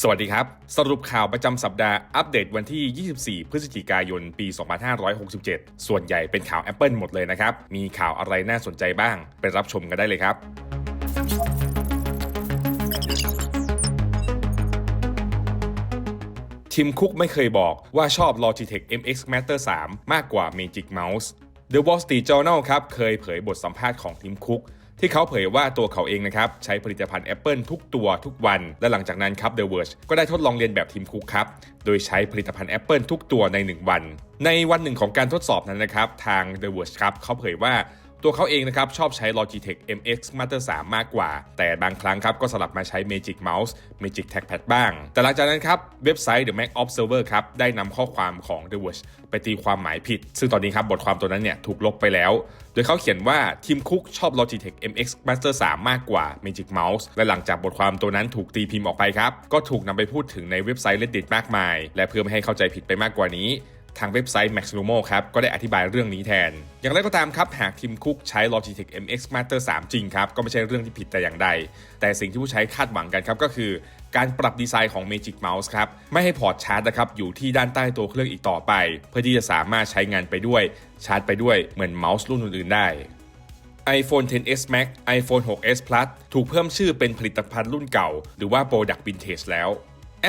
สวัสดีครับ สรุปข่าวประจำสัปดาห์อัปเดตวันที่ 24 พฤศจิกายน ปี 2567 ส่วนใหญ่เป็นข่าว Apple หมดเลยนะครับ มีข่าวอะไรน่าสนใจบ้าง ไปรับชมกันได้เลยครับทิมคุกไม่เคยบอกว่าชอบ Logitech MX Master 3 มากกว่า Magic Mouse The Wall Street Journal ครับ เคยเผยบทสัมภาษณ์ของทิมคุก ที่เขาเผยว่าตัวเขาเองนะครับใช้ผลิตภัณฑ์ Apple ทุกตัวทุกวัน และหลังจากนั้นครับ The Verge ก็ได้ทดลองเรียนแบบทีมคุกครับโดยใช้ผลิตภัณฑ์ Apple ทุกตัวใน 1 วัน ในวันหนึ่งของการทดสอบนั้นนะครับทาง The Verge ครับเขาเผยว่า ตัวเขาเองนะครับชอบใช้ Logitech MX Master 3 มากกว่า แต่บางครั้งครับก็สลับมาใช้ Magic Mouse Magic Trackpad บ้าง แต่หลังจากนั้นครับเว็บไซต์ The Mac Observer ครับได้นำข้อความของ The Verge ไปตีความหมายผิด ซึ่งตอนนี้ครับบทความตัวนั้นเนี่ยถูกลบไปแล้ว โดยเขาเขียนว่าทีมคุกชอบ Logitech MX Master 3 มากกว่า Magic Mouse และหลังจากบทความตัวนั้นถูกตีพิมพ์ออกไปครับก็ถูกนำไปพูดถึงในเว็บไซต์ Reddit มากมาย และเพื่อไม่ให้เข้าใจผิดไปมากกว่านี้ ทางเว็บไซต์ Maxlumo ครับ ก็ได้อธิบายเรื่องนี้แทน อย่างไรก็ตามครับ หากทีมคุกใช้ Logitech MX Master 3 จริงครับ ก็ไม่ใช่เรื่องที่ผิดแต่อย่างใด แต่สิ่งที่ผู้ใช้คาดหวังกันครับ ก็คือการปรับดีไซน์ของ Magic Mouse ครับ ไม่ให้พอร์ตชาร์จนะครับ อยู่ที่ด้านใต้ตัวเครื่องอีกต่อไป เพื่อที่จะสามารถใช้งานไปด้วยชาร์จไปด้วยเหมือนเมาส์รุ่นอื่นๆได้ iPhone 10s Max iPhone 6s Plus ถูกเพิ่มชื่อเป็นผลิตภัณฑ์รุ่นเก่า หรือว่า Product Vintage แล้ว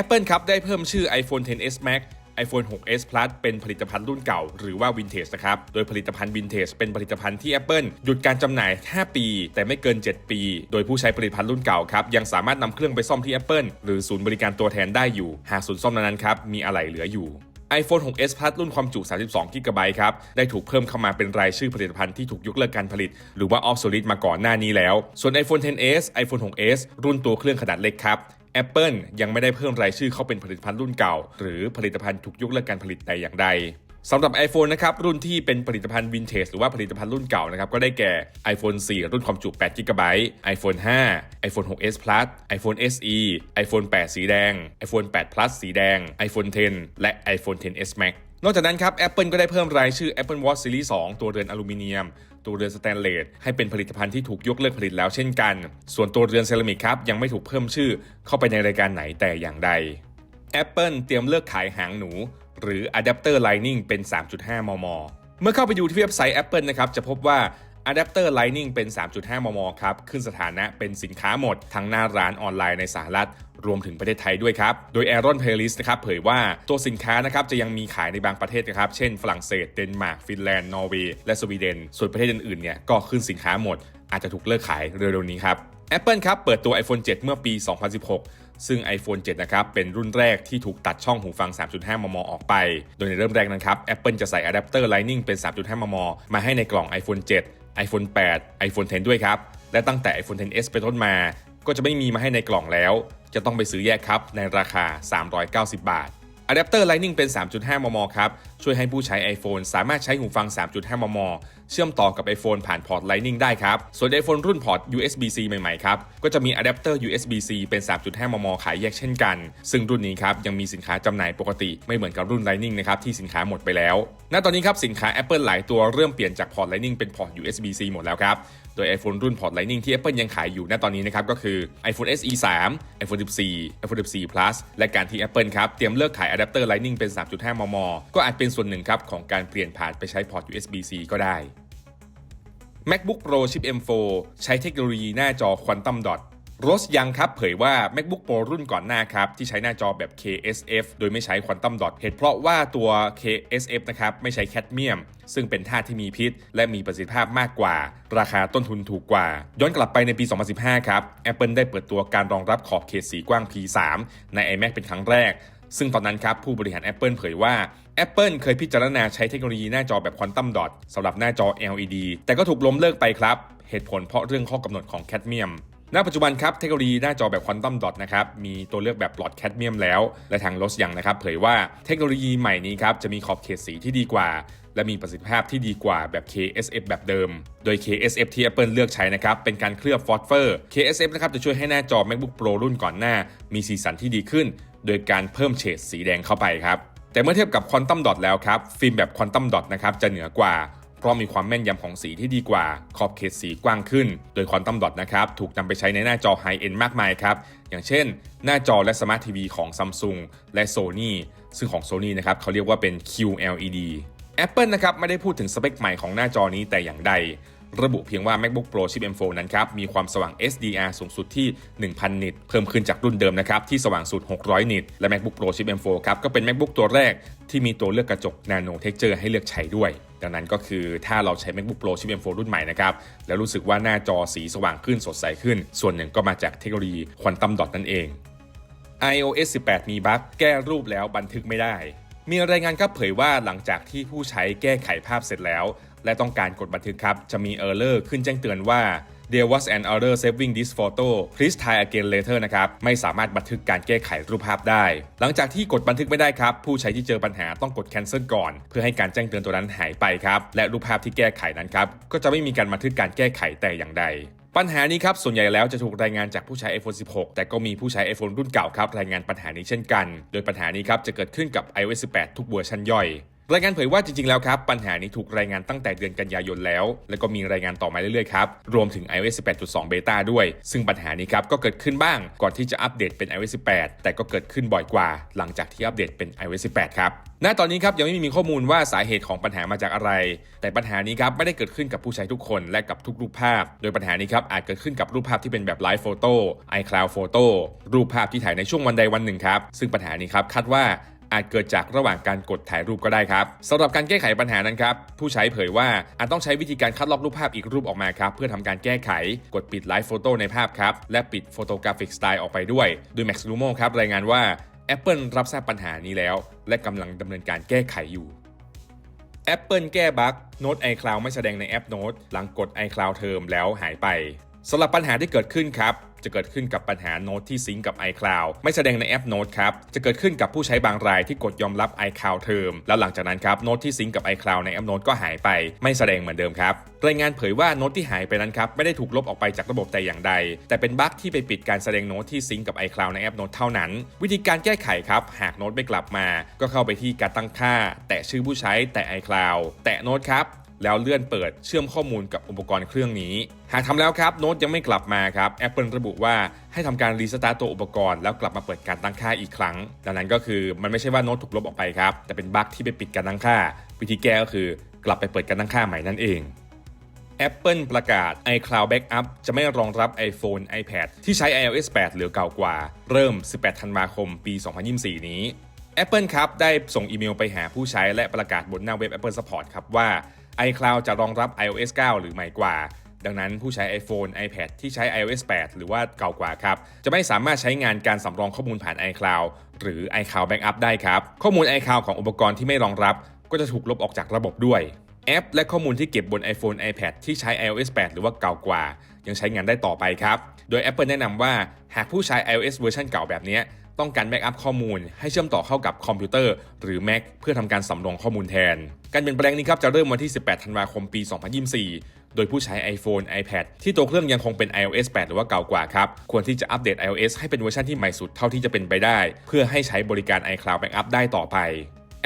Apple ครับได้เพิ่มชื่อ iPhone 10s Max iPhone 6s Plus เป็นผลิตภัณฑ์รุ่นเก่าหรือว่า Vintage นะครับ โดยผลิตภัณฑ์ Vintage เป็นผลิตภัณฑ์ที่ Apple หยุดการจำหน่าย 5 ปี แต่ไม่เกิน 7 ปี โดยผู้ใช้ผลิตภัณฑ์รุ่นเก่าครับยังสามารถนำเครื่องไปซ่อมที่ Apple หรือศูนย์บริการตัวแทนได้อยู่ หากศูนย์ซ่อมนั้นครับมีอะไหล่เหลืออยู่ iPhone 6s Plus รุ่นความจุ 32 g b ครับ ได้ถูกเพิ่มเข้ามาเป็นรายชื่อผลิตภัณฑ์ที่ถูกยกเลิกการผลิต หรือว่า obsolete มาก่อนหน้านี้แล้ว ส่วน iPhone 10s iPhone 6s รุ่นตัวเครื่องขนาดเล็กครับ Apple ยังไม่ได้เพิ่มรายชื่อเข้าเป็นผลิตภัณฑ์รุ่นเก่า หรือผลิตภัณฑ์ถูกยกเลิกการผลิตแต่อย่างใดสำหรับ iPhone นะครับรุ่นที่เป็นผลิตภัณฑ์วินเทจหรือว่าผลิตภัณฑ์รุ่นเก่านะครับก็ได้แก่ iPhone 4 รุ่นความจุ8 g b iPhone 5 iPhone 6s Plus iPhone SE iPhone 8 สีแดง iPhone 8 Plus สีแดง iPhone 10 และ iPhone 10s Max นอกจากนั้นครับ Apple ก็ได้เพิ่มรายชื่อ Apple Watch Series 2 ตัวเรือนอลูมิเนียม ตัวเรือนสแตนเลสให้เป็นผลิตภัณฑ์ที่ถูกยกเลิกผลิตแล้วเช่นกัน ส่วนตัวเรือนเซรามิกครับยังไม่ถูกเพิ่มชื่อเข้าไปในรายการไหนแต่อย่างใด Apple เตรียมเลิกขายหางหนู หรืออะแดปเตอร์ Lightning เป็น 3.5 มม เมื่อเข้าไปดูที่เว็บไซต์ Apple นะครับจะพบว่าอะแดปเตอร์ Lightning เป็น 3.5 มม ครับ ขึ้นสถานะเป็นสินค้าหมดทั้งหน้าร้านออนไลน์ในสหรัฐ รวมถึงประเทศไทยด้วยครับ โดย Aaron p a l i s นะครับเผยว่าตัวสินค้านะครับจะยังมีขายในบางประเทศนะครับ เช่นฝรั่งเศส เดนมาร์ก ฟินแลนด์ นอร์เวย์ และสวีเดน ส่วนประเทศอื่นๆเนี่ยก็ขึ้นสินค้าหมด อาจจะถูกเลิกขายเร็วๆนี้ครับ Apple ครับเปิดตัว iPhone 7 เมื่อปี 2016 ซึ่ง iPhone 7 นะครับเป็นรุ่นแรกที่ถูกตัดช่องหูฟัง 3.5 มม ออกไป โดยในเริ่มแรกนะครับ Apple จะใส่อะแดปเตอร์ Lightning เป็น 3.5 มม มาให้ในกล่อง iPhone 7 iPhone 8 iPhone 10 ด้วยครับ และตั้งแต่ iPhone 10s เป็นต้นมา ก็จะไม่มีมาให้ในกล่องแล้ว จะต้องไปซื้อแยกครับ ในราคา 390 บาทอะแดปเตอร์ Lightning เป็น 3.5 มม ครับ ช่วยให้ผู้ใช้ iPhone สามารถใช้หูฟัง 3.5 มม เชื่อมต่อกับ iPhone ผ่านพอร์ต Lightning ได้ครับ ส่วน iPhone รุ่นพอร์ต USB-C ใหม่ ๆ ครับ ก็จะมีอะแดปเตอร์ USB-C เป็น 3.5 มม ขายแยกเช่นกัน ซึ่งรุ่นนี้ครับ ยังมีสินค้าจำหน่ายปกติ ไม่เหมือนกับรุ่น Lightning นะครับ ที่สินค้าหมดไปแล้ว ณ ตอนนี้ครับ สินค้า Apple หลายตัวเริ่มเปลี่ยนจากพอร์ต Lightning เป็นพอร์ต USB-C หมดแล้วครับ โดย iPhone รุ่นพอร์ต Lightning ที่ Apple ยังขายอยู่ณตอนนี้นะครับก็คือ iPhone SE 3 iPhone 14 iPhone 14 Plus และการที่ Apple ครับเตรียมเลิกขายอะแดปเตอร์ Lightning เป็น 3.5 มม ก็อาจเป็นส่วนหนึ่งครับของการเปลี่ยนผ่านไปใช้พอร์ต USB-C ก็ได้ MacBook Pro ชิป M4 ใช้เทคโนโลยีหน้าจอ Quantum Dot โรสยังครับเผยว่า MacBook Pro รุ่นก่อนหน้าครับ ที่ใช้หน้าจอแบบ KSF โดยไม่ใช้ Quantum Dot เหตุเพราะว่าตัว KSF นะครับไม่ใช้แคดเมียม ซึ่งเป็นธาตุที่มีพิษ และมีประสิทธิภาพมากกว่า ราคาต้นทุนถูกกว่า ย้อนกลับไปในปี 2015 ครับ Apple ได้เปิดตัวการรองรับขอบเขตสีกว้าง P3 ใน iMac เป็นครั้งแรกซึ่งตอนนั้นครับผู้บริหาร Apple เผยว่า Apple เคยพิจารณาใช้เทคโนโลยีหน้าจอแบบ Quantum Dot สำหรับหน้าจอ LED แต่ก็ถูกล้มเลิกไปครับ เหตุผลเพราะเรื่องข้อกำหนดของแคดเมียม ณปัจจุบันครับเทคโนโลยีหน้าจอแบบ Quantum Dot นะครับมีตัวเลือกแบบหลอดแคดเมียมแล้ว และทางลอสยังนะครับเผยว่าเทคโนโลยีใหม่นี้ครับจะมีขอบเขตสีที่ดีกว่า และมีประสิทธิภาพที่ดีกว่าแบบ KSF แบบเดิม โดย KSF ที่ Apple เลือกใช้นะครับเป็นการเคลือบฟอสเฟอร์ KSF นะครับจะช่วยให้หน้าจอ MacBook Pro รุ่นก่อนหน้า มีสีสันที่ดีขึ้น โดยการเพิ่มเฉดสีแดงเข้าไปครับแต่เมื่อเทียบกับ Quantum Dot แล้วครับฟิล์มแบบ Quantum Dot นะครับจะเหนือกว่า เพราะมีความแม่นยำของสีที่ดีกว่า ขอบเขตสีกว้างขึ้น โดยควอนตัมดอทนะครับถูกนำไปใช้ในหน้าจอไฮเอ็นมากมายครับ อย่างเช่น หน้าจอและสมาร์ททีวีของ Samsung และ Sony ซึ่งของ Sony นะครับเขาเรียกว่าเป็น QLED Apple นะครับไม่ได้พูดถึงสเปคใหม่ของหน้าจอนี้แต่อย่างใด ระบุเพียงว่า MacBook Pro ชิป M4 นั้นครับ มีความสว่าง SDR สูงสุดที่ 1,000 นิต เพิ่มขึ้นจากรุ่นเดิมนะครับ ที่สว่างสุด 600 นิต และ MacBook Pro ชิป M4 ครับ ก็เป็น MacBook ตัวแรกที่มีตัวเลือกกระจก Nano Texture ให้เลือกใช้ด้วย ดังนั้นก็คือถ้าเราใช้ MacBook Pro ชิป M4 รุ่นใหม่นะครับ แล้วรู้สึกว่าหน้าจอสีสว่างขึ้นสดใสขึ้น ส่วนหนึ่งก็มาจากเทคโนโลยี Quantum Dot นั่นเอง iOS 18 มีบั๊กแก้รูปแล้วบันทึกไม่ได้มีรายงานครับเผยว่าหลังจากที่ผู้ใช้แก้ไขภาพเสร็จแล้ว และต้องการกดบันทึกครับ จะมี error ขึ้นแจ้งเตือนว่า there was an error saving this photo please try again later นะครับ ไม่สามารถบันทึกการแก้ไขรูปภาพได้ หลังจากที่กดบันทึกไม่ได้ครับ ผู้ใช้ที่เจอปัญหาต้องกด cancel ก่อน เพื่อให้การแจ้งเตือนตัวนั้นหายไปครับ และรูปภาพที่แก้ไขนั้นครับ ก็จะไม่มีการบันทึกการแก้ไขแต่อย่างใดปัญหานี้ครับส่วนใหญ่แล้วจะถูกรายงานจากผู้ใช้ iPhone 16 แต่ก็มีผู้ใช้ iPhone รุ่นเก่าครับรายงานปัญหานี้เช่นกัน โดยปัญหานี้ครับจะเกิดขึ้นกับ iOS 18 ทุกเวอร์ชันย่อย รายงานเผยว่าจริงๆ แล้วครับ ปัญหานี้ถูกรายงานตั้งแต่เดือนกันยายนแล้ว แล้วก็มีรายงานต่อมาเรื่อยๆ ครับ รวมถึง iOS 18.2 Beta ด้วย ซึ่งปัญหานี้ครับ ก็เกิดขึ้นบ้างก่อนที่จะอัปเดตเป็น iOS 18 แต่ก็เกิดขึ้นบ่อยกว่า หลังจากที่อัปเดตเป็น iOS 18 ครับณตอนนี้ครับยังไม่มีข้อมูลว่าสาเหตุของปัญหามาจากอะไร แต่ปัญหานี้ครับไม่ได้เกิดขึ้นกับผู้ใช้ทุกคนและกับทุกรูปภาพ โดยปัญหานี้ครับอาจเกิดขึ้นกับรูปภาพที่เป็นแบบไลฟ์โฟโต้ iCloud Photo รูปภาพที่ถ่ายในช่วงวันใดวันหนึ่งครับซึ่งปัญหานี้ครับคาดว่า อาจเกิดจากระหว่างการกดถ่ายรูปก็ได้ครับสำหรับการแก้ไขปัญหานั้นครับผู้ใช้เผยว่าอาจต้องใช้วิธีการคัดลอกรูปภาพอีกรูปออกมาครับเพื่อทำการแก้ไขกดปิดไลฟ์โฟโต้ในภาพครับและปิดโฟโตกราฟิกสไตล์ออกไปด้วยโดย Max Lumo ครับรายงานว่า Apple รับทราบปัญหานี้แล้ว และกำลังดำเนินการแก้ไขอยู่ Apple แก้บั๊กโน้ต iCloud ไม่แสดงในแอปโน้ตหลังกด iCloud เทอมแล้วหายไป สำหรับปัญหาที่เกิดขึ้นครับจะเกิดขึ้นกับปัญหาโน้ตที่ซิงกับ iCloud ไม่แสดงในแอปโน้ตครับ จะเกิดขึ้นกับผู้ใช้บางรายที่กดยอมรับ iCloud เทอม แล้วหลังจากนั้นครับโน้ตที่ซิงกับ iCloud ในแอปโน้ตก็หายไป ไม่แสดงเหมือนเดิมครับ รายงานเผยว่าโน้ตที่หายไปนั้นครับไม่ได้ถูกลบออกไปจากระบบแต่อย่างใด แต่เป็นบั๊กที่ไปปิดการแสดงโน้ตที่ซิงก์กับ iCloud ในแอปโน้ตเท่านั้น วิธีการแก้ไขครับ หากโน้ตไม่กลับมา ก็เข้าไปที่การตั้งค่า แตะชื่อผู้ใช้ แตะ iCloud แตะโน้ตครับ แล้วเลื่อนเปิดเชื่อมข้อมูลกับอุปกรณ์เครื่องนี้ หากทำแล้วครับโน้ตยังไม่กลับมาครับ Apple ระบุว่าให้ทำการรีสตาร์ตตัวอุปกรณ์แล้วกลับมาเปิดการตั้งค่าอีกครั้ง ดังนั้นก็คือมันไม่ใช่ว่าโน้ตถูกลบออกไปครับ แต่เป็นบั๊กที่ไปปิดการตั้งค่า วิธีแก้ก็คือกลับไปเปิดการตั้งค่าใหม่นั่นเอง Apple ประกาศ iCloud Backup จะไม่รองรับ iPhone iPad ที่ใช้ iOS 8 หรือเก่ากว่า เริ่ม 18 ธันวาคม ปี 2024 นี้ Apple ครับได้ส่งอีเมลไปหาผู้ใช้และประกาศบนหน้าเว็บ Apple Support ครับว่า iCloud จะรองรับ iOS 9 หรือใหม่กว่า ดังนั้นผู้ใช้ iPhone iPad ที่ใช้ iOS 8 หรือว่าเก่ากว่าครับ จะไม่สามารถใช้งานการสำรองข้อมูลผ่าน iCloud หรือ iCloud Backup ได้ครับ ข้อมูล iCloud ของอุปกรณ์ที่ไม่รองรับ ก็จะถูกลบออกจากระบบด้วยแอป และข้อมูลที่เก็บบน iPhone iPad ที่ใช้ iOS 8 หรือว่าเก่ากว่า ยังใช้งานได้ต่อไปครับ โดย Apple แนะนำว่าหากผู้ใช้ iOS เวอร์ชันเก่าแบบนี้ ต้องการแบ็กอัพข้อมูล ให้เชื่อมต่อเข้ากับคอมพิวเตอร์ หรือ Mac เพื่อทำการสำรองข้อมูลแทน การเปลี่ยนแปลงนี้ครับจะเริ่มวันที่ 18 ธันวาคมปี 2024 โดยผู้ใช้ iPhone iPad ที่ตัวเครื่องยังคงเป็น iOS 8 หรือว่าเก่ากว่าครับ ควรที่จะอัปเดต iOS ให้เป็นเวอร์ชันที่ใหม่สุดเท่าที่จะเป็นไปได้ เพื่อให้ใช้บริการ iCloud Backup ได้ต่อไป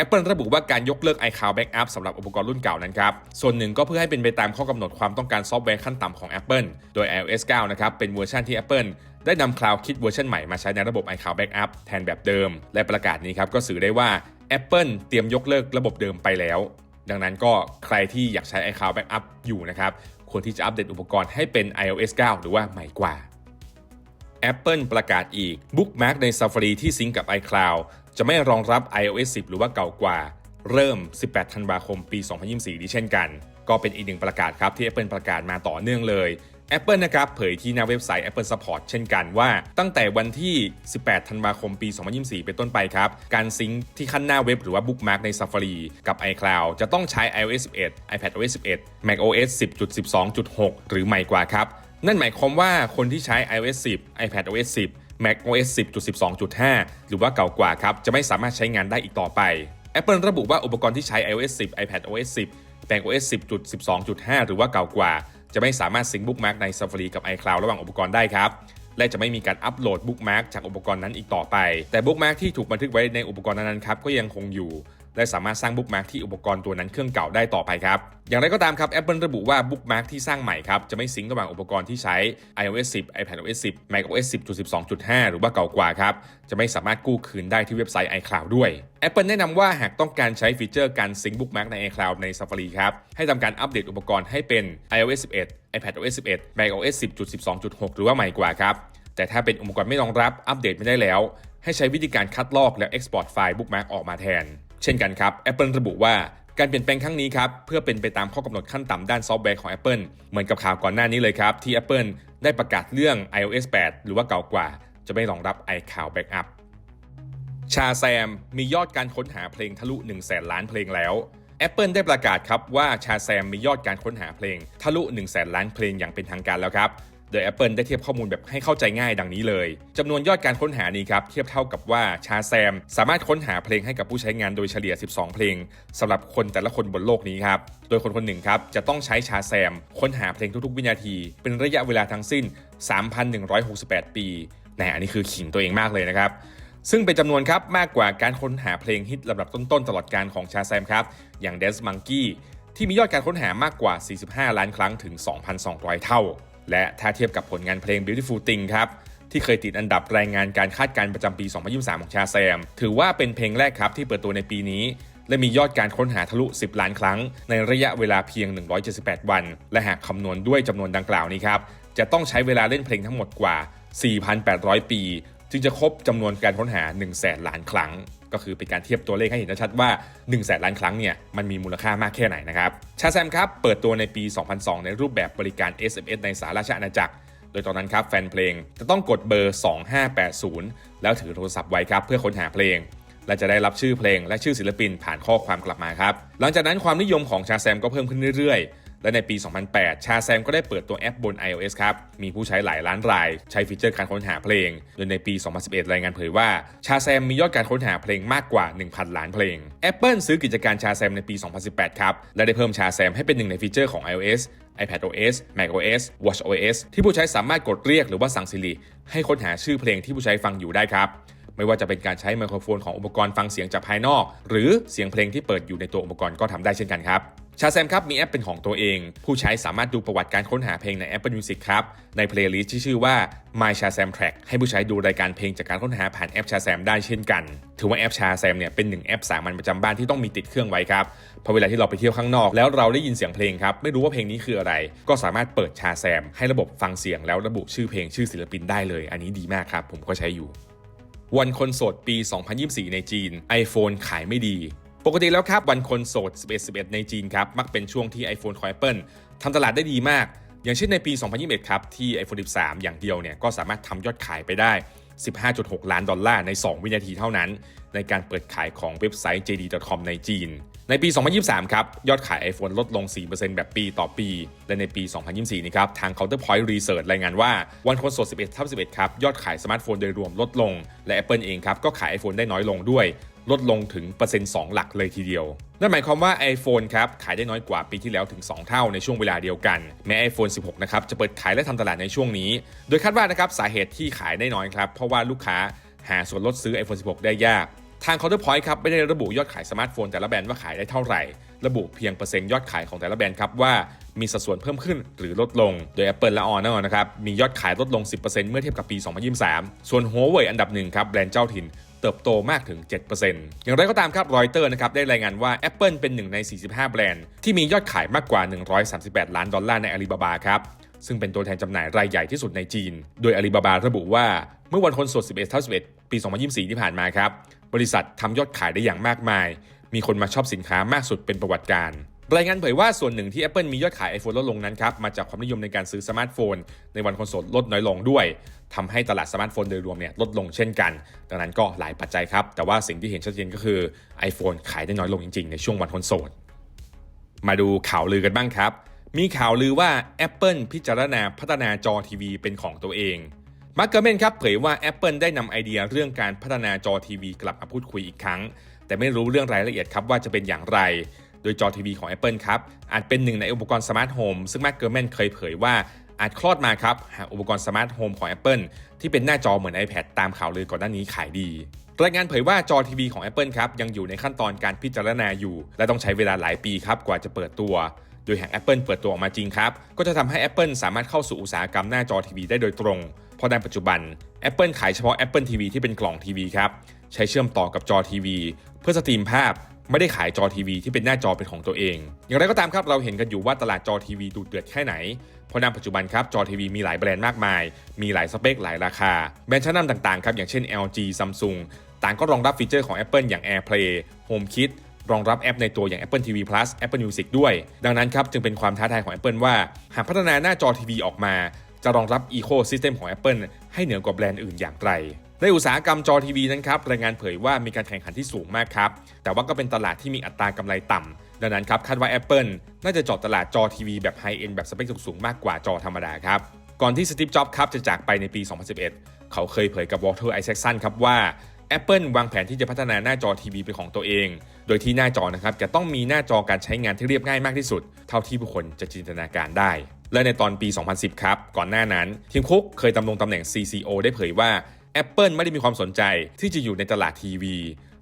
Apple ระบุว่าการยกเลิก iCloud Backup สำหรับอุปกรณ์รุ่นเก่านั้นครับ ส่วนหนึ่งก็เพื่อให้เป็นไปตามข้อกำหนดความต้องการซอฟต์แวร์ขั้นต่ำของ Apple โดย iOS 9 นะครับ เป็นเวอร์ชันที่ Apple ได้นำ Cloud Kit เวอร์ชันใหม่มาใช้ในระบบ iCloud Backup แทนแบบเดิม และประกาศนี้ครับก็สื่อได้ว่า Apple เตรียมยกเลิกระบบเดิมไปแล้ว ดังนั้นก็ใครที่อยากใช้ iCloud Backup อยู่นะครับควรที่จะอัปเดตอุปกรณ์ให้เป็น iOS 9 หรือว่าใหม่กว่า Apple ประกาศอีก Bookmark ใน Safari ที่ซิงกับ iCloud จะไม่รองรับ iOS 10 หรือว่าเก่ากว่า เริ่ม 18 ธันวาคม ปี 2024 นี้เช่นกัน ก็เป็นอีกหนึ่งประกาศครับที่ Apple ประกาศมาต่อเนื่องเลย Apple นะครับเผยที่หน้าเว็บไซต์ Apple Support เช่นกันว่าตั้งแต่วันที่ 18 ธันวาคมปี 2024 เป็นต้นไปครับ การซิงค์ที่ขั้นหน้าเว็บหรือว่า Bookmark ใน Safari กับ iCloud จะต้องใช้ iOS 11 iPadOS 11 macOS 10.12.6 หรือใหม่กว่าครับ นั่นหมายความว่าคนที่ใช้ iOS 10 iPadOS 10 macOS 10.12.5 หรือว่าเก่ากว่าครับ จะไม่สามารถใช้งานได้อีกต่อไป Apple ระบุว่าอุปกรณ์ที่ใช้ iOS 10 iPadOS 10 macOS 10.12.5 หรือว่าเก่ากว่า จะไม่สามารถซิงค์บุ๊กมาร์กใน Safari กับ iCloud ระหว่างอุปกรณ์ได้ครับและจะไม่มีการอัปโหลดบุ๊กมาร์กจากอุปกรณ์นั้นอีกต่อไป แต่บุ๊กมาร์กที่ถูกบันทึกไว้ในอุปกรณ์นั้นๆครับก็ยังคงอยู่ และสามารถสร้างบุ๊กมาร์กที่อุปกรณ์ตัวนั้นเครื่องเก่าได้ต่อไปครับ อย่างไรก็ตามครับ Apple ระบุว่าบุ๊กมาร์กที่สร้างใหม่ครับจะไม่ซิงก์ระหว่างอุปกรณ์ที่ใช้ iOS 10 iPadOS 10 macOS 10.12.5 หรือว่าเก่ากว่าครับ จะไม่สามารถกู้คืนได้ที่เว็บไซต์ iCloud ด้วย Apple แนะนำว่าหากต้องการใช้ฟีเจอร์การซิงก์บุ๊กมาร์กใน iCloud ใน Safari ครับ ให้ทำการอัปเดตอุปกรณ์ให้เป็น iOS 11 iPadOS 11 macOS 10.12.6 หรือว่าใหม่กว่าครับ แต่ถ้าเป็นอุปกรณ์ไม่รองรับอัปเดตไม่ได้แล้ว ให้ใช้วิธีการคัดลอกแล้ว Export ไฟล์บุ๊กมาร์กออกมาแทน ช่นกันครับ Apple ระบุว่าการเปลี่ยนแปลงครั้งนี้ครับเพื่อเป็นไปตามข้อกำหนดขั้นต่ำด้านซอฟต์แวร์ของ Apple เหมือนกับข่าวก่อนหน้านี้เลยครับ ที่ Apple ได้ประกาศเรื่อง iOS 8 หรือว่าเก่ากว่า จะไม่รองรับ iCloud Backup ชาแซมมียอดการค้นหาเพลงทะลุ1 0 0 0 0แสนล้านเพลงแล้ว Apple ได้ประกาศครับว่าชาแซมมียอดการค้นหาเพลงทะลุ1 0 0 0 0แสนล้านเพลงอย่างเป็นทางการแล้วครับ โดย Apple ได้เทียบข้อมูลแบบให้เข้าใจง่ายดังนี้เลยจำนวนยอดการค้นหานี้ครับเทียบเท่ากับว่าชาแซมสามารถค้นหาเพลงให้กับผู้ใช้งานโดยเฉลี่ย 12 เพลงสำหรับคนแต่ละคนบนโลกนี้ครับ โดยคนคนหนึ่งครับจะต้องใช้ชาแซม ค้นหาเพลงทุกๆ วินาที เป็นระยะเวลาทั้งสิ้น 3,168 ปีแหนอันนี้คือขิงตัวเองมากเลยนะครับซึ่งเป็นจำนวนครับมากกว่าการค้นหาเพลงฮิตลำดับต้นๆตลอดการของชาแซมครับอย่าง Dance Monkey ที่มียอดการค้นหามากกว่า 45 ล้านครั้งถึง 2,200 เท่า และถ้าเทียบกับผลงานเพลง Beautiful Thing ครับที่เคยติดอันดับรายงานการคาดการณ์ประจำปี 2023 ของชาแซม ถือว่าเป็นเพลงแรกครับที่เปิดตัวในปีนี้ และมียอดการค้นหาทะลุ 10 ล้านครั้ง ในระยะเวลาเพียง 178 วัน และหากคำนวณด้วยจำนวนดังกล่าวนี้ครับ จะต้องใช้เวลาเล่นเพลงทั้งหมดกว่า 4,800 ปี จึงจะครบจำนวนการค้นหา 1 0 0 0 0แสนล้านครั้ง ก็คือเป็นการเทียบตัวเลขให้เห็นชัดว่า1 0 0 0 0แสนล้านครั้งเนี่ยมันมีมูลค่ามากแค่ไหนนะครับชาแซมครับเปิดตัวในปี 2002 ในรูปแบบบริการ SMS ในสหราชอาณาจักร โดยตอนนั้นครับแฟนเพลงจะต้องกดเบอร์ 2580 แล้วถือโทรศัพท์ไว้ครับเพื่อค้นหาเพลง และจะได้รับชื่อเพลงและชื่อศิลปินผ่านข้อความกลับมาครับหลังจากนั้นความนิยมของชาแซมก็เพิ่มขึ้นเรื่อยๆ และในปี 2008 ชาแซมก็ได้เปิดตัวแอปบน iOS ครับ มีผู้ใช้หลายล้านราย ใช้ฟีเจอร์การค้นหาเพลงโดยในปี 2011 รายงานเผยว่าชาแซมมียอดการค้นหาเพลงมากกว่า 1,000 ล้านเพลง Apple ซื้อกิจการชาแซมในปี 2018 ครับ และได้เพิ่มชาแซมให้เป็นหนึ่งในฟีเจอร์ของ iOS iPadOS macOS watchOS ที่ผู้ใช้สามารถกดเรียกหรือว่าสั่ง Siri ให้ค้นหาชื่อเพลงที่ผู้ใช้ฟังอยู่ได้ครับ ไม่ว่าจะเป็นการใช้ไมโครโฟนของอุปกรณ์ฟังเสียงจากภายนอก หรือเสียงเพลงที่เปิดอยู่ในตัวอุปกรณ์ก็ทำได้เช่นกันครับชาแซมครับมีแอปเป็นของตัวเอง ผู้ใช้สามารถดูประวัติการค้นหาเพลงใน Apple Music ครับ ในเพลย์ลิสต์ที่ชื่อว่า My Shazam Track ให้ผู้ใช้ดูรายการเพลงจากการค้นหาผ่านแอปชาแซมได้เช่นกัน ถือว่าแอปชาแซมเนี่ยเป็นหนึ่งแอปสามัญประจำบ้านที่ต้องมีติดเครื่องไว้ครับพราะเวลาที่เราไปเที่ยวข้างนอก แล้วเราได้ยินเสียงเพลงครับ ไม่รู้ว่าเพลงนี้คืออะไร ก็สามารถเปิดชาแซม ให้ระบบฟังเสียงแล้วระบุชื่อเพลงชื่อศิลปินได้เลย อันนี้ดีมากครับผมก็ใช้อยู่ วันคนโสดปี 2024 ในจีน iPhone ขายไม่ดี ปกติแล้วครับ วันคนโสด 11-11 ในจีนครับ มักเป็นช่วงที่ iPhone ของ Apple ทำตลาดได้ดีมาก อย่างเช่นในปี 2021 ครับ ที่ iPhone 13 อย่างเดียวเนี่ย ก็สามารถทำยอดขายไปได้ 15.6 ล้านดอลลาร์ใน 2 วินาทีเท่านั้น ในการเปิดขายของเว็บไซต์ JD.com ในจีน ในปี 2023 ครับ ยอดขาย iPhone ลดลง 4%แบบปีต่อปี และในปี 2024 นี้ครับ ทาง Counterpoint Research รายงานว่า วันคนสด 11ทับ11 ครับ ยอดขายสมาร์ทโฟนโดยรวมลดลง และ Apple เองครับ ก็ขาย iPhone ได้น้อยลงด้วย ลดลงถึงเปอร์เซ็นต์ 2 หลักเลยทีเดียว นั่นหมายความว่า iPhone ครับ ขายได้น้อยกว่าปีที่แล้วถึง 2 เท่าในช่วงเวลาเดียวกัน แม้ iPhone 16 นะครับ จะเปิดขายและทำตลาดในช่วงนี้ โดยคาดว่านะครับ สาเหตุที่ขายได้น้อยครับ เพราะว่าลูกค้าหาส่วนลดซื้อ iPhone 16 ได้ยาก ทาง Counterpoint ครับไม่ได้ระบุยอดขายสมาร์ทโฟนแต่ละแบรนด์ว่าขายได้เท่าไหร่ ระบุเพียงเปอร์เซ็นต์ยอดขายของแต่ละแบรนด์ครับว่ามีสัดส่วนเพิ่มขึ้นหรือลดลง โดย Apple และ Honor นะครับมียอดขายลดลง 10%เมื่อเทียบกับปี 2023 ส่วน Huawei อันดับหนึ่งครับแบรนด์เจ้าถิ่นเติบโตมากถึง 7%อย่างไรก็ตามครับรอยเตอร์นะครับได้รายงานว่า Apple เป็นหนึ่งใน 45 แบรนด์ที่มียอดขายมากกว่า 138 ล้านดอลลาร์ใน Alibaba ครับซึ่งเป็นตัวแทนจำหน่ายรายใหญ่ที่สุดในจีน โดย Alibaba ระบุว่าเมื่อวันคนสด 11ทับ11 ปี 2024 ที่ผ่านมาครับ บริษัททำยอดขายได้อย่างมากมาย มีคนมาชอบสินค้ามากสุดเป็นประวัติการรายงานเผยว่าส่วนหนึ่งที่ Apple มียอดขาย iPhone ลดลงนั้นครับ มาจากความนิยมในการซื้อสมาร์ทโฟน ในวันคอนโสดลดน้อยลงด้วยทำให้ตลาดสมาร์ทโฟนโดยรวมเนี่ยลดลงเช่นกัน ดังนั้นก็หลายปัจจัยครับ แต่ว่าสิ่งที่เห็นชัดเจนก็คือ iPhone ขายได้น้อยลงจริงๆ ในช่วงวันคอนโสดมาดูข่าวลือกันบ้างครับ มีข่าวลือว่า Apple พิจารณาพัฒนาจอทีวีเป็นของตัวเอง มาร์คเกอร์เมนครับเผยว่า Apple ได้นำไอเดียเรื่องการพัฒนาจอทีวีกลับมาพูดคุยอีกครั้ง แต่ไม่รู้เรื่องรายละเอียดครับว่าจะเป็นอย่างไร โดยจอทีวีของ Apple ครับอาจเป็นหนึ่งในอุปกรณ์สมาร์ทโฮมซึ่งมาร์คเกอร์เมนเคยเผยว่าอาจคลอดมาครับหากอุปกรณ์สมาร์ทโฮมของ Apple ที่เป็นหน้าจอเหมือน iPad ตามข่าวลือก่อนหน้านี้ขายดีรายงานเผยว่าจอทีวีของ Apple ครับยังอยู่ในขั้นตอนการพิจารณาอยู่ และต้องใช้เวลาหลายปีครับกว่าจะเปิดตัว โดยหาก Apple เปิดตัวออกมาจริงครับ ก็จะทำให้ Apple สามารถเข้าสู่อุตสาหกรรมหน้าจอทีวีได้โดยตรง เพราะในปัจจุบัน Apple ขายเฉพาะ Apple TV ที่เป็นกล่องทีวีครับใช้เชื่อมต่อกับจอทีวี เพื่อสตรีมภาพไม่ได้ขายจอทีวีที่เป็นหน้าจอเป็นของตัวเอง อย่างไรก็ตามครับเราเห็นกันอยู่ว่าตลาดจอทีวีดูเดือดแค่ไหน เพราะในปัจจุบันครับจอทีวีมีหลายแบรนด์มากมาย มีหลายสเปคหลายราคา แบรนด์ชั้นนำต่างๆครับอย่างเช่น LG Samsung ต่างก็รองรับฟีเจอร์ของ Apple อย่าง AirPlay HomeKit รองรับแอปในตัวอย่าง Apple TV Plus Apple Music ด้วย ดังนั้นครับจึงเป็นความท้าทายของ Apple ว่า หากพัฒนาหน้าจอทีวีออกมา จะรองรับ Ecosystem ของ Apple ให้เหนือกว่าแบรนด์อื่นอย่างไร ในอุตสาหกรรมจอทีวีนั้นครับรายงานเผยว่ามีการแข่งขันที่สูงมากครับ แต่ว่าก็เป็นตลาดที่มีอัตรากำไรต่ำดังนั้นครับคาดว่า Apple น่าจะเจาะตลาดจอทีวีแบบไฮเอ็นแบบสเปคสูงๆมากกว่าจอธรรมดาครับก่อนที่สตีฟจ็อบส์ครับจะจากไปในปี 2011 เขาเคยเผยกับวอลเตอร์ไอแซคสันครับว่า Apple วางแผนที่จะพัฒนาหน้าจอทีวีเป็นของตัวเอง โดยที่หน้าจอนะครับจะต้องมีหน้าจอการใช้งานที่เรียบง่ายมากที่สุด เท่าที่ผู้คนจะจินตนาการได้ และในตอนปี 2010 ครับ ก่อนหน้านั้นทีมคุกเคยดำรงตำแหน่ง CCO ได้เผยว่า Apple ไม่ได้มีความสนใจที่จะอยู่ในตลาดทีวี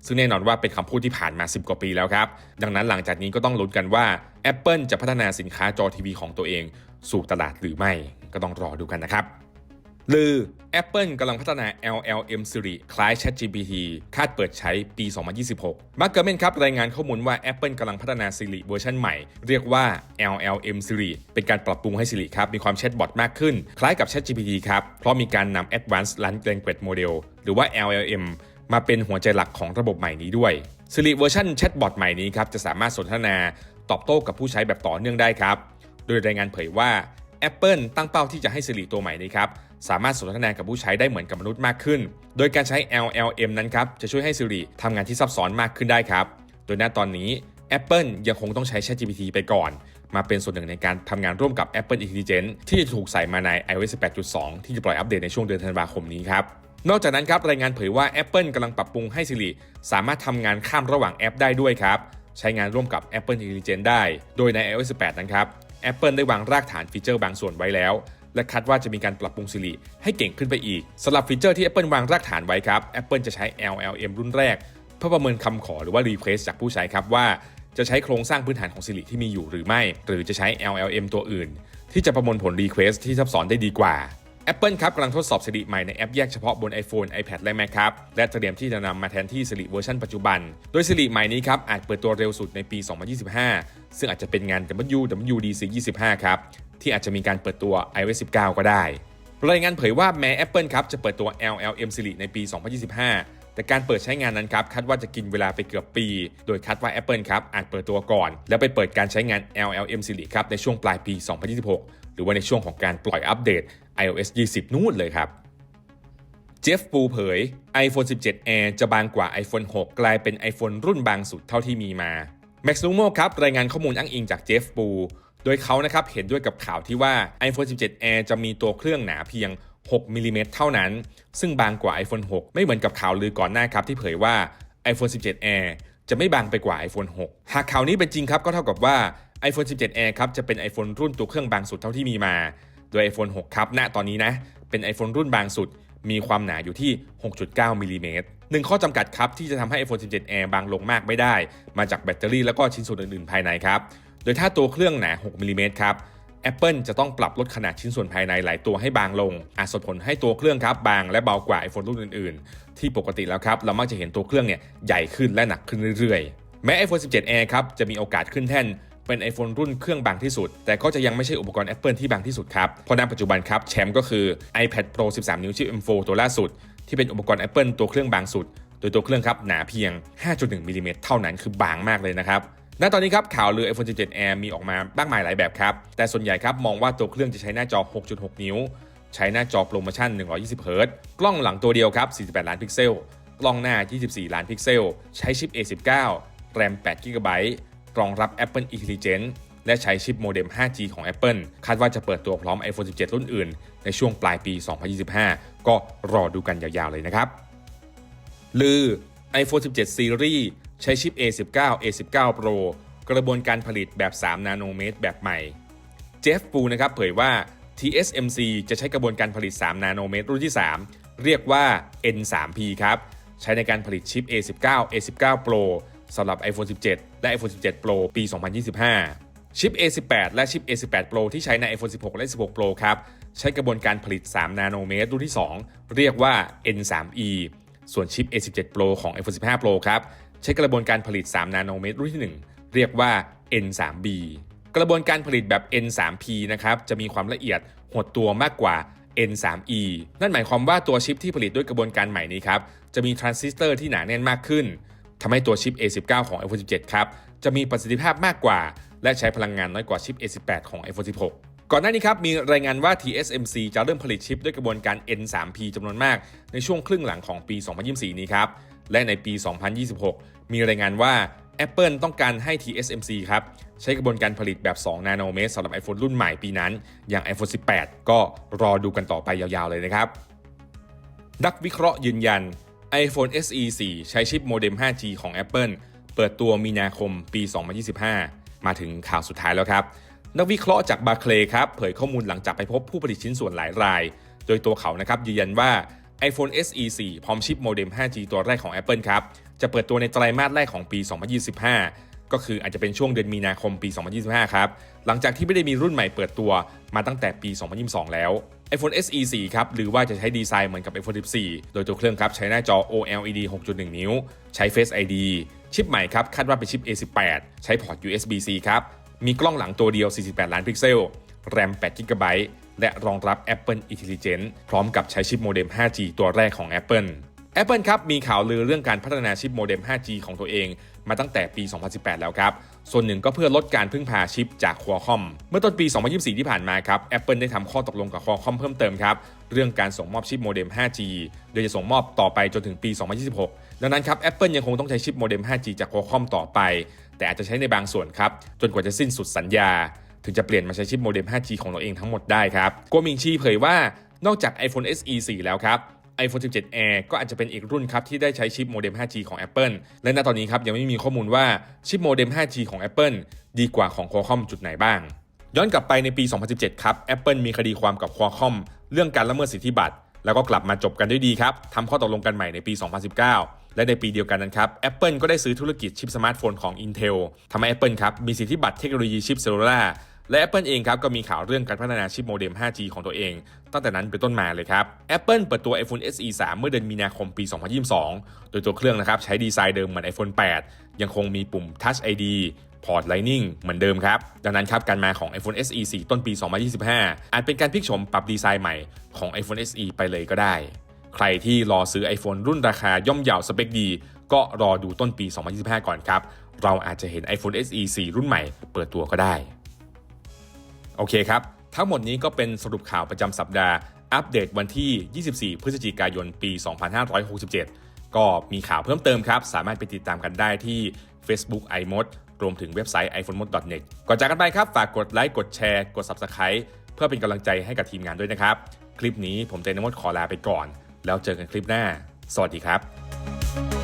ซึ่งแน่นอนว่าเป็นคำพูดที่ผ่านมา 10 กว่าปีแล้วครับ ดังนั้นหลังจากนี้ก็ต้องลุ้นกันว่า Apple จะพัฒนาสินค้าจอทีวีของตัวเอง สู่ตลาดหรือไม่ก็ต้องรอดูกันนะครับ ลือ Apple กำลังพัฒนา LLM Siri คล้าย ChatGPT คาดเปิดใช้ปี 2026 มาร์เกอร์เมนครับ รายงานข้อมูลว่า Apple กำลังพัฒนา Siri เวอร์ชันใหม่ เรียกว่า LLM Siri เป็นการปรับปรุงให้ Siri ครับ มีความแชทบอทมากขึ้น คล้ายกับ ChatGPT ครับ เพราะมีการนำ Advanced Language Model หรือว่า LLM มาเป็นหัวใจหลักของระบบใหม่นี้ด้วย Siri เวอร์ชันแชทบอทใหม่นี้ครับจะสามารถสนทนาตอบโต้กับผู้ใช้แบบต่อเนื่องได้ครับ โดยรายงานเผยว่า Apple ตั้งเป้าที่จะให้ Siri ตัวใหม่นี้ครับ สามารถสนทนากับผู้ใช้ได้เหมือนกับมนุษย์มากขึ้น โดยการใช้ LLM นั้นครับ จะช่วยให้ Siri ทำงานที่ซับซ้อนมากขึ้นได้ครับ โดยณตอนนี้ Apple ยังคงต้องใช้ ChatGPT ไปก่อน มาเป็นส่วนหนึ่งในการทำงานร่วมกับ Apple Intelligence ที่จะถูกใส่มาใน iOS 18.2 ที่จะปล่อยอัปเดตในช่วงเดือนธันวาคมนี้ครับนอกจากนั้นครับรายงานเผยว่า Apple กำลังปรับปรุงให้ Siri สามารถทำงานข้ามระหว่างแอปได้ด้วยครับ ใช้งานร่วมกับ Apple Intelligence ได้ โดยใน iOS 18 นั้นครับ Apple ได้วางรากฐานฟีเจอร์บางส่วนไว้แล้ว และคาดว่าจะมีการปรับปรุง Siri ให้เก่งขึ้นไปอีกสำหรับฟีเจอร์ที่ Apple วางรากฐานไว้ครับ Apple จะใช้ LLM รุ่นแรก เพื่อประเมินคำขอหรือว่า request จากผู้ใช้ครับว่าจะใช้โครงสร้างพื้นฐานของ Siri ที่มีอยู่หรือไม่ หรือจะใช้ LLM ตัวอื่น ที่จะประมวลผล request ที่ซับซ้อนได้ดีกว่า Apple ครับกำลังทดสอบ Siri ใหม่ในแอปแยกเฉพาะบน iPhone, iPad และ Mac ครับ และเตรียมที่จะนำมาแทนที่ Siri เวอร์ชันปัจจุบัน โดย Siri ใหม่นี้ครับอาจเปิดตัวเร็วสุดในปี 2025 ซึ่งอาจจะเป็นงาน WWDC 25 ครับ ที่อาจจะมีการเปิดตัว iOS 19 ก็ได้ รายงานเผยว่าแม้ Apple ครับจะเปิดตัว LLM Siri ในปี 2025 แต่การเปิดใช้งานนั้นครับคาดว่าจะกินเวลาไปเกือบปี โดยคาดว่า Apple ครับอาจเปิดตัวก่อน แล้วไปเปิดการใช้งาน LLM Siri ครับในช่วงปลายปี 2026 หรือว่าในช่วงของการปล่อยอัปเดต iOS 20 นู่นเลยครับเจฟฟูเผย iPhone 17 Air จะบางกว่า iPhone 6 กลายเป็น iPhone รุ่นบางสุดเท่าที่มีมา Max Lumo ครับ รายงานข้อมูลอ้างอิงจากเจฟฟู โดยเขานะครับเห็นด้วยกับข่าวที่ว่า iPhone 17 Air จะมีตัวเครื่องหนาเพียง 6มิลลิเมตรเท่านั้น ซึ่งบางกว่า iPhone 6 ไม่เหมือนกับข่าวลือก่อนหน้าครับที่เผยว่า iPhone 17 Air จะไม่บางไปกว่า iPhone 6 หากข่าวนี้เป็นจริงครับก็เท่ากับว่า iPhone 17 Air ครับจะเป็น iPhone รุ่นตัวเครื่องบางสุดเท่าที่มีมา โดย iPhone 6 ครับณตอนนี้นะ เป็น iPhone รุ่นบางสุด มีความหนาอยู่ที่ 6.9มิลลิเมตรหนึ่งข้อจำกัดครับที่จะทำให้ iPhone 17 Air บางลงมากไม่ได้ มาจากแบตเตอรี่แล้วก็ชิ้นส่วนอื่นๆ ภายในครับ โดยถ้าตัวเครื่องหนา 6มิลลิเมตรครับ Apple จะต้องปรับลดขนาดชิ้นส่วนภายในหลายตัวให้บางลง อาจส่งผลให้ตัวเครื่องครับบางและเบากว่า iPhone รุ่นอื่นๆ ที่ปกติแล้วครับ เรามักจะเห็นตัวเครื่องเนี่ยใหญ่ขึ้นและหนักขึ้นเรื่อยๆ แม้ iPhone 17 Air ครับจะมีโอกาสขึ้นแท่นเป็น iPhone รุ่นเครื่องบางที่สุด แต่ก็จะยังไม่ใช่อุปกรณ์ Apple ที่บางที่สุดครับ เพราะณปัจจุบันครับแชมป์ก็คือ iPad Pro 13 นิ้วชิป M4 ตัวล่าสุด ที่เป็นอุปกรณ์ Apple ตัวเครื่องบางสุด โดยตัวเครื่องครับหนาเพียง 5.1มิลิเมตรเท่านั้นคือบางมากเลยนะครับ ณตอนนี้ครับข่าวลือ iPhone 17 Air มีออกมามากมายหลายแบบครับ แต่ส่วนใหญ่ครับมองว่าตัวเครื่องจะใช้หน้าจอ 6.6 นิ้ว ใช้หน้าจอโปรโมชั่น 120เฮิร์ตกล้องหลังตัวเดียวครับ 48 ล้านพิกเซล กล้องหน้า 24 ล้านพิกเซล ใช้ชิป A19 แรม8 g b รองรับ Apple Intelligence และใช้ชิปโมเด็ม 5G ของ Apple คาดว่าจะเปิดตัวพร้อม iPhone 17 รุ่นอื่น ในช่วงปลายปี 2025 ก็รอดูกันยาวๆเลยนะครับลือ iPhone 17 Series ใช้ชิป A19 A19 Pro กระบวนการผลิตแบบ 3 นาโนเมตรแบบใหม่ เจฟฟูนะครับเผยว่า TSMC จะใช้กระบวนการผลิต 3 นาโนเมตรรุ่นที่ 3 เรียกว่า N3P ครับ ใช้ในการผลิตชิป A19 A19 Pro สำหรับ iPhone 17 และ iPhone 17 Pro ปี 2025 ชิป A18 และชิป A18 Pro ที่ใช้ใน iPhone 16 และ 16 Pro ครับ ใช้กระบวนการผลิต 3 นาโนเมตรรุ่นที่ 2 เรียกว่า N3E ส่วนชิป A17 Pro ของ iPhone 15 Pro ครับ ใช้กระบวนการผลิต 3 นาโนเมตรรุ่นที่ 1 เรียกว่า N3B กระบวนการผลิตแบบ N3P นะครับจะมีความละเอียดหดตัวมากกว่า N3E นั่นหมายความว่าตัวชิปที่ผลิตด้วยกระบวนการใหม่นี้ครับจะมีทรานซิสเตอร์ที่หนาแน่นมากขึ้นทำให้ตัวชิป A19 ของ iPhone 17 ครับจะมีประสิทธิภาพมากกว่า และใช้พลังงานน้อยกว่าชิป A18 ของ iPhone 16ก่อนหน้านี้ครับมีรายงานว่า TSMC จะเริ่มผลิตชิปด้วยกระบวนการ N3P จำนวนมากในช่วงครึ่งหลังของปี 2024 นี้ครับ และในปี 2026 มีรายงานว่า Apple ต้องการให้ TSMC ครับ ใช้กระบวนการผลิตแบบ 2 นาโนเมตรสำหรับ iPhone รุ่นใหม่ปีนั้น อย่าง iPhone 18 ก็รอดูกันต่อไปยาวๆเลยนะครับ นักวิเคราะห์ยืนยัน iPhone SE 4 ใช้ชิปโมเด็ม 5G ของ Apple เปิดตัวมีนาคมปี 2025 มาถึงข่าวสุดท้ายแล้วครับ นักวิเคราะห์จากบาเคลครับ เผยข้อมูลหลังจากไปพบผู้ผลิตชิ้นส่วนหลายราย โดยตัวเขานะครับยืนยันว่า iPhone SE 4 พร้อมชิปโมเด็ม 5G ตัวแรกของ Apple ครับ จะเปิดตัวในไตรมาสแรกของปี 2025 ก็คืออาจจะเป็นช่วงเดือนมีนาคมปี 2025 ครับ หลังจากที่ไม่ได้มีรุ่นใหม่เปิดตัวมาตั้งแต่ปี 2022 แล้ว iPhone SE 4 ครับ หรือว่าจะใช้ดีไซน์เหมือนกับ iPhone 14 โดยตัวเครื่องครับ ใช้หน้าจอ OLED 6.1 นิ้ว ใช้ Face ID ชิปใหม่ครับ คาดว่าเป็นชิป A18 ใช้พอร์ต USB-C ครับ มีกล้องหลังตัวเดียว 48 ล้านพิกเซล แรม8 GB และรองรับ Apple Intelligence พร้อมกับใช้ชิปโมเด็ม 5G ตัวแรกของ Apple Apple ครับมีข่าวลือเรื่องการพัฒนาชิปโมเด็ม 5G ของตัวเองมาตั้งแต่ปี 2018 แล้วครับ ส่วนหนึ่งก็เพื่อลดการพึ่งพาชิปจาก Qualcomm เมื่อต้นปี 2024 ที่ผ่านมาครับ Apple ได้ทำข้อตกลงกับ Qualcomm เพิ่มเติมครับ เรื่องการส่งมอบชิปโมเด็ม 5G โดยจะส่งมอบต่อไปจนถึงปี 2026 ดังนั้นครับ Apple ยังคงต้องใช้ชิปโมเด็ม 5G จาก Qualcomm ต่อไป แต่อาจจะใช้ในบางส่วนครับ จนกว่าจะสิ้นสุดสัญญา ถึงจะเปลี่ยนมาใช้ชิปโมเด็ม 5G ของตัวเองทั้งหมดได้ครับกัวมิงชีเผยว่านอกจาก iPhone SE 4 แล้วครับ iPhone 17 Air ก็อาจจะเป็นอีกรุ่นครับที่ได้ใช้ชิปโมเด็ม 5G ของ Apple และณตอนนี้ครับยังไม่มีข้อมูลว่าชิปโมเด็ม 5G ของ Apple ดีกว่าของ Qualcomm จุดไหนบ้าง ย้อนกลับไปในปี 2017 ครับ Apple มีคดีความกับ Qualcomm เรื่องการละเมิดสิทธิบัตร แล้วก็กลับมาจบกันด้วยดีครับทำข้อตกลงกันใหม่ในปี 2019 และในปีเดียวกันนั้นครับ Apple ก็ได้ซื้อธุรกิจชิปสมาร์ทโฟนของ Intel ทำให้ Apple ครับมีสิทธิบัตรเทคโนโลยีชิปเซลลูล่า และ Apple เองครับก็มีข่าวเรื่องการพัฒนาชิปโมเด็ม 5G ของตัวเอง ตั้งแต่นั้นเป็นต้นมาเลยครับ Apple เปิดตัว iPhone SE 3 เมื่อเดือนมีนาคมปี 2022 โดยตัวเครื่องนะครับใช้ดีไซน์เดิมเหมือน iPhone 8 ยังคงมีปุ่ม Touch ID พอร์ต Lightning เหมือนเดิมครับ ดังนั้นครับการมาของ iPhone SE 4 ต้นปี 2025 อาจเป็นการพลิกโฉมปรับดีไซน์ใหม่ของ iPhone SE ไปเลยก็ได้ ใครที่รอซื้อ iPhone รุ่นราคาย่อมเยาวสเปคดี ก็รอดูต้นปี 2025 ก่อนครับ เราอาจจะเห็น iPhone SE 4 รุ่นใหม่เปิดตัวก็ได้ โอเคครับ ทั้งหมดนี้ก็เป็นสรุปข่าวประจำสัปดาห์ อัปเดตวันที่ 24 พฤศจิกายน ปี 2567 ก็มีข่าวเพิ่มเติมครับ สามารถไปติดตามกันได้ที่ Facebook iMod รวมถึงเว็บไซต์ iPhonemod.net ก่อนจากกันไปครับ ฝากกดไลค์ กดแชร์ กด Subscribe เพื่อเป็นกำลังใจให้กับทีมงานด้วยนะครับ คลิปนี้ผมเตนมดขอลาไปก่อน แล้วเจอกันคลิปหน้า สวัสดีครับ